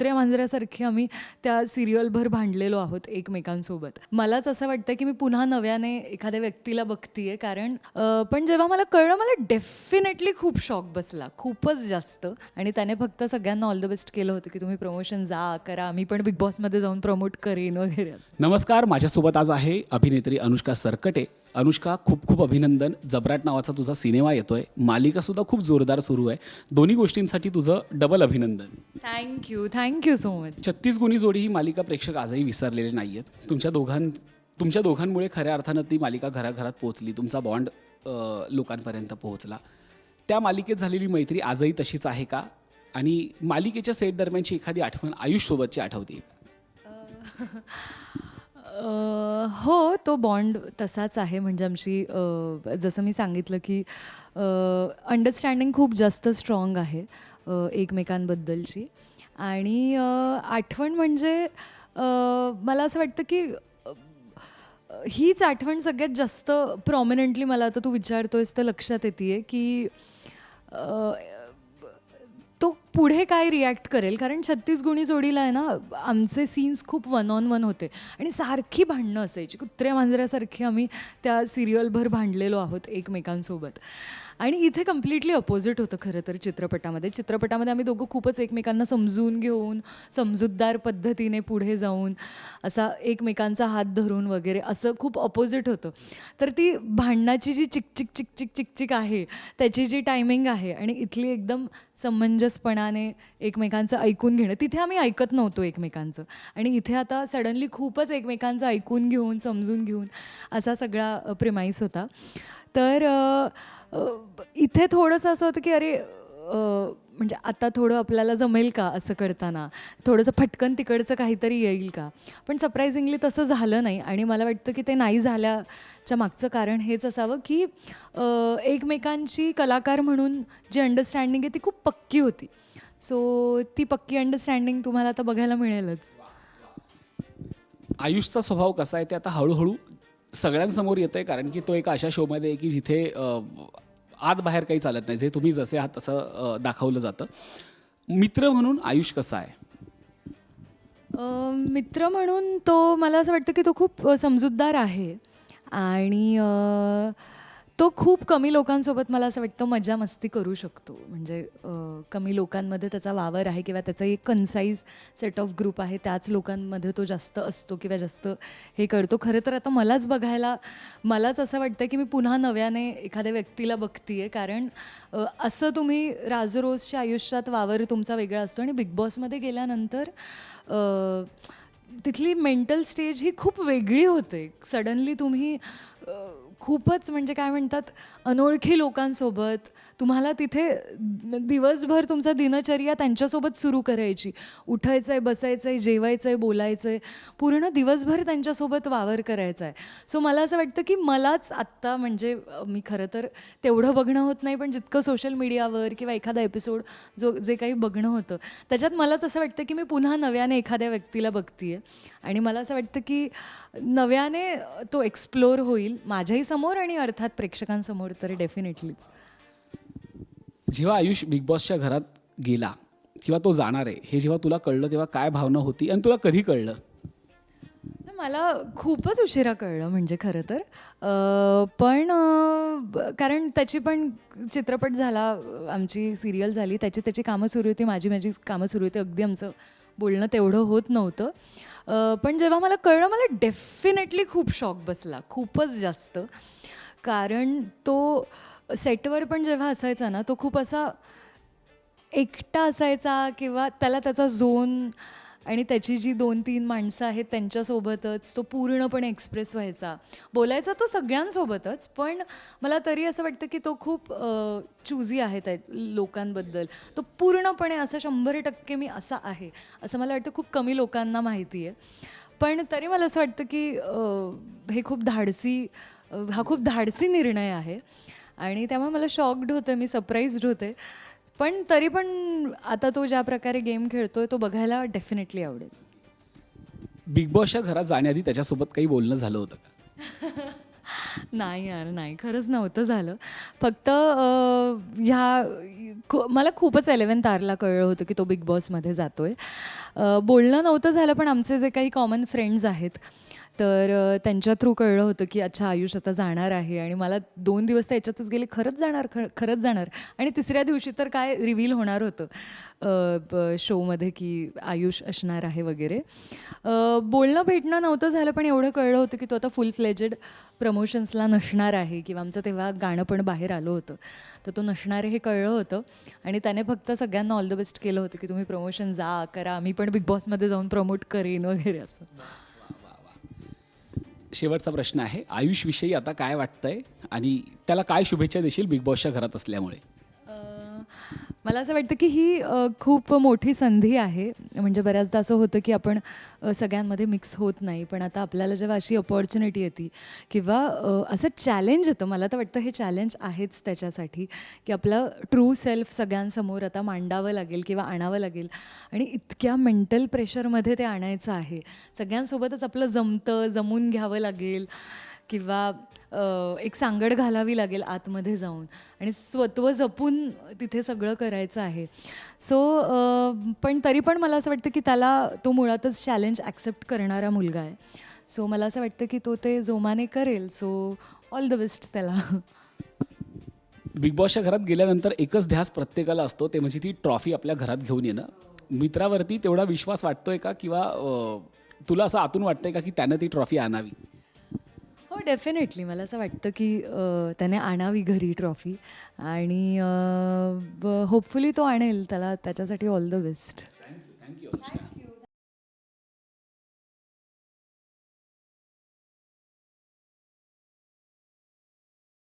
कुत्रे मांजऱ्यासारखी आम्ही त्या सिरियलभर भांडलेलो आहोत एकमेकांसोबत. मलाच असं वाटतं की मी पुन्हा नव्याने एखाद्या व्यक्तीला बघतीये कारण पण जेव्हा मला कळलं मला डेफिनेटली खूप शॉक बसला. खूपच जास्त. आणि त्याने फक्त सगळ्यांना ऑल द बेस्ट केलं होतं की तुम्ही प्रमोशन जा करा. मी पण बिग बॉसमध्ये जाऊन प्रमोट करेन वगैरे. नमस्कार माझ्यासोबत आज आहे अभिनेत्री अनुष्का सरकटे. अनुष्का खूप खूप अभिनंदन. जबराट नावाचा तुझा सिनेमा येतोय. मालिका सुद्धा खूप जोरदार सुरू आहे. दोन्ही गोष्टींसाठी तुझं डबल अभिनंदन. थँक्यू थँक्यू सो मच छत्तीस गुणी जोडी ही मालिका प्रेक्षक आजही विसरलेले नाही आहेत तुमच्या दोघां तुमच्या दोघांमुळे खऱ्या अर्थानं ती मालिका घराघरात पोहोचली. तुमचा बॉन्ड लोकांपर्यंत पोहोचला. त्या मालिकेत झालेली मैत्री आजही तशीच आहे का? आणि मालिकेच्या सेट दरम्यानची एखादी आठवण आयुषसोबतची आठवते हो तो बॉन्ड तसाच आहे. म्हणजे आमची जसं मी सांगितलं की अंडरस्टँडिंग खूप जास्त स्ट्रॉंग आहे एकमेकांबद्दलची. आणि आठवण म्हणजे मला असं वाटतं की हीच आठवण सगळ्यात जास्त प्रॉमिनंटली मला आता तू विचारतोयस तर लक्षात येते की तो पुढे काय रिॲक्ट करेल? कारण छत्तीस गुणी जोडीला आहे ना आमचे सीन्स खूप वन ऑन वन होते. आणि सारखी भांडणं असायची. कुत्र्या मांजऱ्यासारखी आम्ही त्या सिरियलभर भांडलेलो आहोत एकमेकांसोबत. आणि इथे कम्प्लिटली अपोजिट होतं खरं तर चित्रपटामध्ये. चित्रपटामध्ये आम्ही दोघं खूपच एकमेकांना समजून घेऊन समजूतदार पद्धतीने पुढे जाऊन असा एकमेकांचा हात धरून वगैरे असं खूप अपोजिट होतं. तर ती भांडणाची जी चिकचिक चिकचिक चिकचिक आहे त्याची जी टायमिंग आहे आणि इथली एकदम समंजसपणाने एकमेकांचं ऐकून घेणं. तिथे आम्ही ऐकत नव्हतो एकमेकांचं. आणि इथे आता सडनली खूपच एकमेकांचं ऐकून घेऊन समजून घेऊन असा सगळा प्रिमाईस होता. तर इथे थोडंसं असं होतं की अरे म्हणजे आता थोडं आपल्याला जमेल का असं करताना? थोडंसं फटकन तिकडचं काहीतरी येईल का? पण सरप्रायझिंगली तसं झालं नाही आणि मला वाटतं की ते नाही झाल्याच्या मागचं कारण हेच असावं की एकमेकांची कलाकार म्हणून जी अंडरस्टँडिंग आहे ती खूप पक्की होती. सो ती पक्की अंडरस्टँडिंग तुम्हाला आता बघायला मिळेलच. आयुषचा स्वभाव कसा आहे ते आता हळूहळू सगळ्यांसमोर येतं आहे कारण की तो एका अशा शोमध्ये आहे की जिथे आत बाहेर काही चालत नाही. जे तुम्ही जसे आहात तसं दाखवलं जातं. मित्र म्हणून आयुष कसा आहे? मित्र म्हणून तो मला असं वाटतं की तो खूप समजूतदार आहे. आणि अ, तो खूप कमी लोकांसोबत मला असं वाटतं मजा मस्ती करू शकतो. म्हणजे कमी लोकांमध्ये त्याचा वावर आहे किंवा त्याचा एक कन्साईज सेट ऑफ ग्रुप आहे त्याच लोकांमध्ये तो जास्त असतो किंवा जास्त हे करतो. खरं तर आता मलाच बघायला मलाच असं वाटतं की मी पुन्हा नव्याने एखाद्या व्यक्तीला बघतीये. कारण असं तुम्ही राजरोजच्या आयुष्यात वावर तुमचा वेगळा असतो आणि बिग बॉसमध्ये गेल्यानंतर तिथली मेंटल स्टेज ही खूप वेगळी होते. सडनली तुम्ही खूपच म्हणजे काय म्हणतात अनोळखी लोकांसोबत तुम्हाला तिथे दिवसभर तुमचा दिनचर्या त्यांच्यासोबत सुरू करायची. उठायचं आहे बसायचं आहे जेवायचं आहे बोलायचं आहे पूर्ण दिवसभर त्यांच्यासोबत वावर करायचा आहे सो मला असं वाटतं की मलाच आत्ता म्हणजे मी खरं तर तेवढं बघणं होत नाही पण जितकं सोशल मीडियावर किंवा एखादा एपिसोड जो जे काही बघणं होतं त्याच्यात मलाच असं वाटतं की मी पुन्हा नव्याने एखाद्या व्यक्तीला बघतीये. आणि मला असं वाटतं की नव्याने तो एक्सप्लोर होईल माझ्याही समोर आणि अर्थात प्रेक्षकांसमोर तर डेफिनेटलीच जेव्हा आयुष बिग बॉसच्या घरात गेला किंवा तो जाणार आहे हे जेव्हा तुला कळलं तेव्हा काय भावना होती? आणि तुला कधी कळलं? मला खूपच उशिरा कळलं म्हणजे खरं तर. पण कारण त्याची पण चित्रपट झाला आमची सिरियल झाली त्याची त्याची कामं सुरू होती माझी माझी कामं सुरू होती अगदी आमचं बोलणं तेवढं होत नव्हतं. पण जेव्हा मला कळलं मला डेफिनेटली खूप शॉक बसला. खूपच जास्त. कारण तो सेटवर पण जेव्हा असायचा ना तो खूप असा एकटा असायचा किंवा त्याला त्याचा झोन आणि त्याची जी दोन तीन माणसं आहेत त्यांच्यासोबतच तो पूर्णपणे एक्सप्रेस व्हायचा. बोलायचा तो सगळ्यांसोबतच पण मला तरी असं वाटतं की तो खूप चुजी आहे त्या लोकांबद्दल. तो पूर्णपणे असं शंभर टक्के मी असा आहे असं मला वाटतं खूप कमी लोकांना माहिती आहे. पण तरी मला असं वाटतं की हे खूप धाडसी हा खूप धाडसी निर्णय आहे. आणि त्यामुळे मला शॉक्ड होतं मी सरप्राईज्ड होते. पण तरी पण आता तो ज्या प्रकारे गेम खेळतोय तो बघायला डेफिनेटली आवडेल. बिग बॉसच्या घरात जाण्याआधी त्याच्यासोबत काही बोलणं झालं होतं का? नाही यार नाही. खरंच नव्हतं झालं. फक्त अं, ह्या खू- मला खूपच एलेवन तारला कळलं होतं की तो बिग बॉसमध्ये जातोय. अं, बोलणं नव्हतं झालं पण आमचे जे काही कॉमन फ्रेंड्स आहेत तर त्यांच्या थ्रू कळलं होतं की अच्छा आयुष आता जाणार आहे आणि मला दोन दिवस तर याच्यातच गेले खरंच जाणार ख खरंच जाणार. आणि तिसऱ्या दिवशी तर काय रिव्हील होणार होतं शोमध्ये की आयुष असणार आहे वगैरे. बोलणं भेटणं नव्हतं झालं पण एवढं कळलं होतं की तो आता फुल फ्लेजेड प्रमोशन्सला नसणार आहे किंवा आमचं तेव्हा गाणं पण बाहेर आलं होतं. तर तो नसणार आहे हे कळलं होतं. आणि त्याने फक्त सगळ्यांना ऑल द बेस्ट केलं होतं की तुम्ही प्रमोशन जा करा. मी पण बिग बॉसमध्ये जाऊन प्रमोट करेन वगैरे असं. शेवटचा प्रश्न आहे. आयुषविषयी आता काय वाटतंय? आणि त्याला काय शुभेच्छा देशील बिग बॉसच्या घरात असल्यामुळे? मला असं वाटतं की ही खूप मोठी संधी आहे. म्हणजे बऱ्याचदा असं होतं की आपण सगळ्यांमध्ये मिक्स होत नाही. पण आता आपल्याला जेव्हा अशी अपॉर्च्युनिटी येते किंवा असं चॅलेंज येतं मला तर वाटतं हे चॅलेंज आहेच त्याच्यासाठी की आपलं ट्रू सेल्फ सगळ्यांसमोर आता मांडावं लागेल किंवा आणावं लागेल. आणि इतक्या मेंटल प्रेशरमध्ये ते आणायचं आहे. सगळ्यांसोबतच आपलं जमतं जमून घ्यावं लागेल. किंवा एक सांगड घालावी लागेल आतमध्ये जाऊन. आणि स्वत्व जपून तिथे सगळं करायचं आहे. सो पण तरी पण मला असं वाटतं की त्याला तो मुळातच चॅलेंज ॲक्सेप्ट करणारा मुलगा आहे. सो मला असं वाटतं की तो ते जोमाने करेल. सो ऑल द बेस्ट त्याला. बिग बॉसच्या घरात गेल्यानंतर एकच ध्यास प्रत्येकाला असतो ते म्हणजे ती ट्रॉफी आपल्या घरात घेऊन येणं. मित्रावरती तेवढा विश्वास वाटतोय का? किंवा तुला असं आतून वाटतंय का की त्यानं ती ट्रॉफी आणावी? डेफिनेटली मला असं वाटतं की त्याने आणावी घरी ट्रॉफी आणि होपफुली तो आणेल. त्याला त्याच्यासाठी all the best thank you thank you